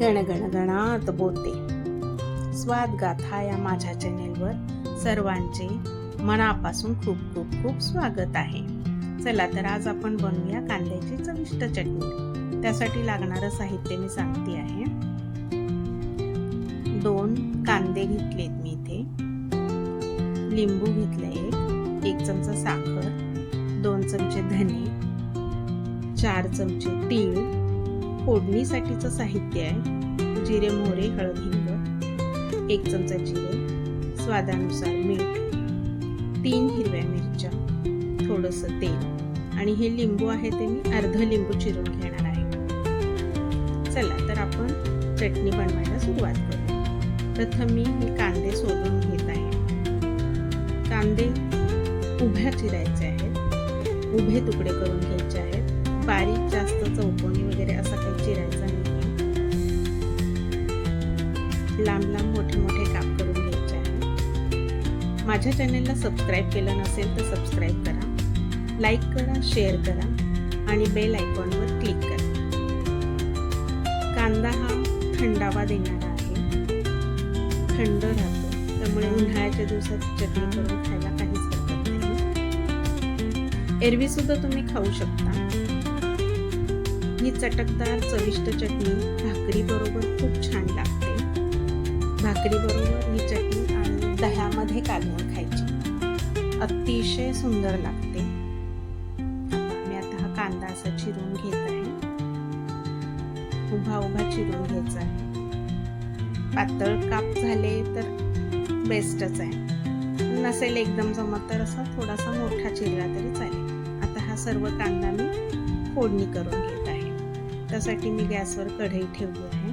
गणगणगणात बोलते. स्वाद गाथा या माझ्या चॅनेलवर सर्वांचे मनापासून खूप खूप खूप स्वागत आहे. चला तर आज आपण बनवूया कांद्याची चविष्ट चटणी. त्यासाठी लागणारं साहित्य मी सांगते आहे. दोन कांदे घेतलेत मी इथे. लिंबू घेतलं एक एक चमचा साखर दोन चमचे धने चार चमचे तीळ फोडणीसाठीचं साहित्य आहे. जिरे मोहरे हळद हिंग एक चमचा जिरे स्वादानुसार मीठ तीन हिरव्या मिरच्या थोडंसं तेल आणि हे लिंबू आहे ते मी अर्ध लिंबू चिरून घेणार आहे. चला तर आपण चटणी बनवायला सुरुवात करू प्रथम मी हे कांदे सोलून घेत आहे. कांदे उभ्या चिरायचे आहेत. उभे तुकडे करून घ्यायचे आहेत. बारीक जास्त चौकोनी वगैरे असा काही चिरायचा नाही. लांब लांब मोठे मोठे काप करून घ्यायचे आहे. माझ्या चॅनेलला सबस्क्राईब केलं नसेल तर सबस्क्राईब करा लाईक करा शेअर करा आणि बेल आयकॉनवर क्लिक करा. कांदा हा थंडावा देणारा आहे. थंड राहतो त्यामुळे उन्हाळ्याच्या दिवसात चटणी करून खायला काहीच हरकत नाही. एरवी सुद्धा तुम्ही खाऊ शकता. ही चटकदार चविष्ट चटणी भाकरी बरोबर खूप छान लागते. भाकरी बरोबर ही चटणी आणि दह्यामध्ये कालवून खायची. अतिशय सुंदर लागते. मी आता हा कांदा असा चिरून घेत आहे. उभा उभा चिरून घ्यायचा आहे. पातळ काप झाले तर बेस्टच आहे. नसेल एकदम जमत तर असा थोडासा मोठा चिरला तरी चालेल. आता हा सर्व कांदा मी फोडणी करून घेईन त्यासाठी मी गॅसवर कढई ठेवली आहे.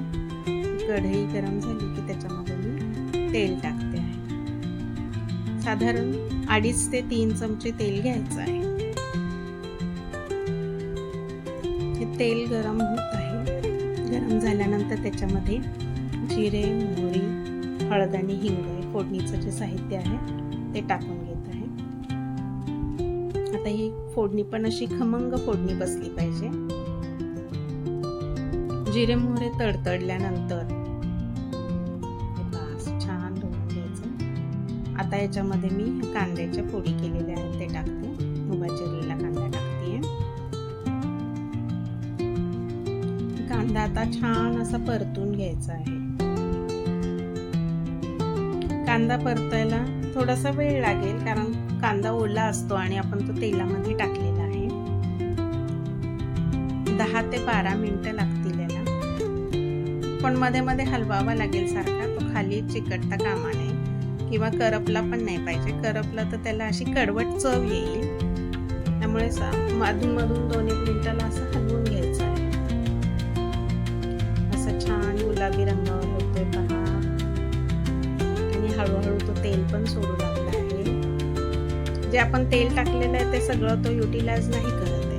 कढई गरम झाली की त्याच्यामध्ये मी तेल टाकते आहे. साधारण अडीच ते तीन चमचे तेल घ्यायचं आहे. हे तेल गरम होत आहे. गरम झाल्यानंतर त्याच्यामध्ये जिरे मोहरी हळद आणि हिंग हे फोडणीचं जे साहित्य आहे ते टाकून घेत आहे. आता ही फोडणी पण अशी खमंग फोडणी बसली पाहिजे. जिरे मोहरे तडतडल्यानंतर. छान धुवून घ्यायचं. आता याच्यामध्ये मी कांद्याच्या फोडी केलेल्या आहेत ते टाकते. उभा चिरलेला कांदा टाकते कांदा आता छान असा परतून घ्यायचा आहे. कांदा परतायला थोडासा वेळ लागेल कारण कांदा ओला असतो आणि आपण तो तेलामध्ये टाकलेला आहे. दहा ते बारा मिनिटं लागतात पण मध्ये मध्ये हलवावा लागेल सारखा. तो खाली चिकटता कामा नये किंवा करपला पण नाही पाहिजे. करपला तर त्याला अशी कडवट चव येईल. त्यामुळे मधून मधून दोन एक मिनिटाला असं हलवून घ्यायचं आहे. असं छान गुलाबी रंगावर होतोय पहा. आणि हळूहळू तो तेल पण सोडू लागला आहे. जे आपण तेल टाकलेलं आहे ते सगळं तो युटिलाइज नाही करत आहे.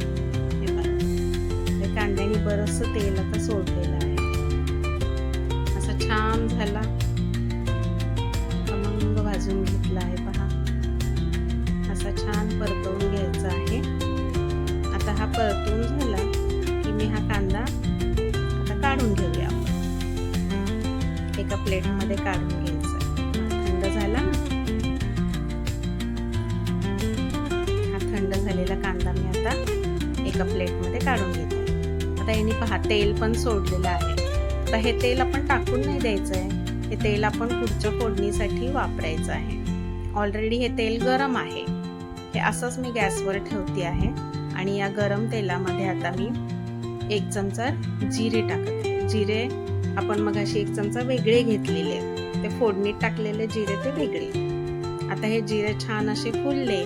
हे ते कांद्याने बरंचसं तेल आता सोडलेलं आहे. छान झाला. खमंग भाजून घेतला आहे पहा. असा छान परतवून घ्यायचा आहे. आता हा परतून झाला की मी हा कांदा आता काढून घेऊया आपण. एका प्लेटमध्ये काढून घ्यायचा. थंड झाला ना? हा थंड झालेला कांदा मी आता एका प्लेटमध्ये काढून घेते. आता याने पहा तेल पण सोडलेलं आहे. आता हे तेल आपण टाकून नाही द्यायचं आहे हे तेल आपण पुढच्या फोडणीसाठी वापरायचं आहे. ऑलरेडी हे तेल गरम आहे. हे असंच मी गॅसवर ठेवते आहे. आणि या गरम तेलामध्ये आता मी एक चमचा जिरे टाकते जिरे आपण मग अशी एक चमचा वेगळे घेतलेले. ते फोडणीत टाकलेले जिरे ते वेगळे. आता हे जिरे छान असे फुलले.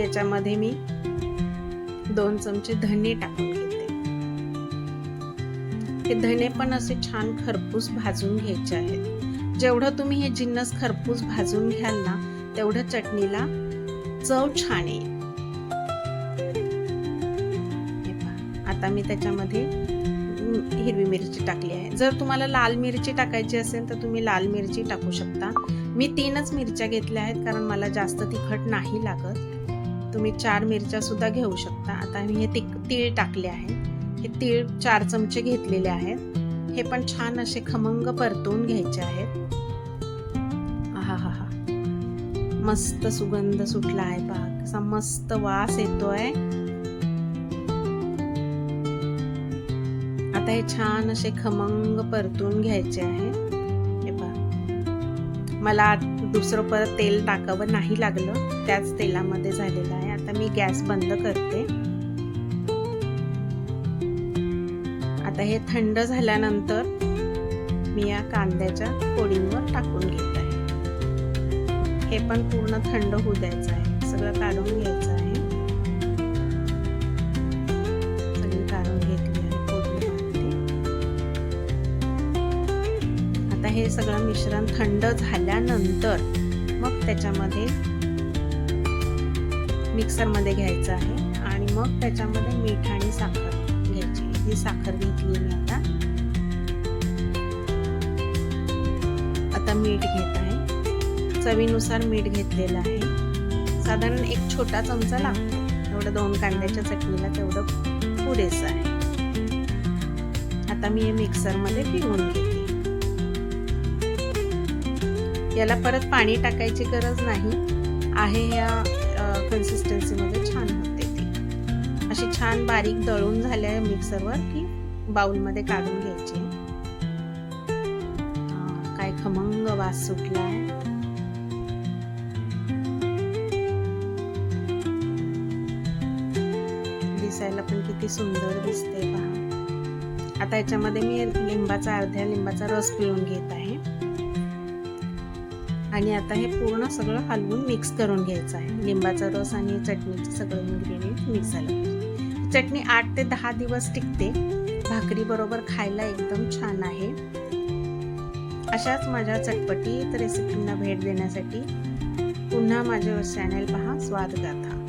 याच्यामध्ये मी दोन चमचे धने टाकून घेते. हे धने पण असे छान खरपूस भाजून घ्यायचे आहेत. जेवढं तुम्ही हे जिन्नस खरपूस भाजून घ्याल ना तेवढं चटणीला चव छान येईल. आता मी त्याच्यामध्ये हिरवी मिरची टाकली आहे. जर तुम्हाला लाल मिरची टाकायची असेल तर तुम्ही लाल मिरची टाकू शकता. मी तीनच मिरच्या घेतल्या आहेत कारण मला जास्त तिखट नाही लागत. तुम्ही चार मिरच्या सुद्धा घेऊ शकता. आता मी हे तिक तीळ टाकले आहे. हे तीळ चार चमचे घेतलेले आहेत. हे पण छान असे खमंग परतून घ्यायचे आहेत. हा हा हा मस्त सुगंध सुटला आहे पहा कसा मस्त वास येतोय. आता हे छान असे खमंग परतून घ्यायचे आहे हे पहा. मला दुसरं परत तेल टाकावं नाही लागलं. त्याच तेलामध्ये झालेलं आहे. आता मी गॅस बंद करते. आता हे थंड झाल्यानंतर मी या कांद्याच्या फोडींवर टाकून घेत आहे. हे पण पूर्ण थंड होऊ द्यायचं आहे. सगळं काढून घ्यायचं आहे. सगळी काढून घेतली आहे. आता हे सगळं मिश्रण थंड झाल्यानंतर मग त्याच्यामध्ये मिक्सरमध्ये घ्यायचं आहे. आणि मग त्याच्यामध्ये मीठ आणि साखर ही साखर घेतली मी आता. आता मीठ घेत आहे. चवीनुसार मीठ घेतलेलं आहे. साधारण एक छोटा चमचा लागतो. एवढं दोन कांद्याच्या चटणीला तेवढं पुरेसं आहे. आता मी हे मिक्सरमध्ये फिरवून घेते. याला परत पाणी टाकायची गरज नाही. आहे या कन्सिस्टन्सीमध्ये छान होतं. अशी छान बारीक दळून झाल्या मिक्सरवर की बाउलमध्ये काढून घ्यायची. काय खमंग वास सुटलाय दिसायला पण किती सुंदर दिसते पहा. आता याच्यामध्ये मी लिंबाचा अर्ध्या लिंबाचा रस पिळून घेत आहे. आणि आता हे पूर्ण सगळं हलवून मिक्स करून घ्यायचं आहे. लिंबाचा रस आणि चटणीचं सगळं इन्ग्रेडियंट मिक्स झालं. पाहिजे चटणी आठ ते दहा दिवस टिकते. भाकरी बरोबर खायला एकदम छान आहे. अशाच माझ्या चटपटीत रेसिपींना भेट देण्यासाठी पुन्हा माझे चॅनल पहा. स्वाद गाथा.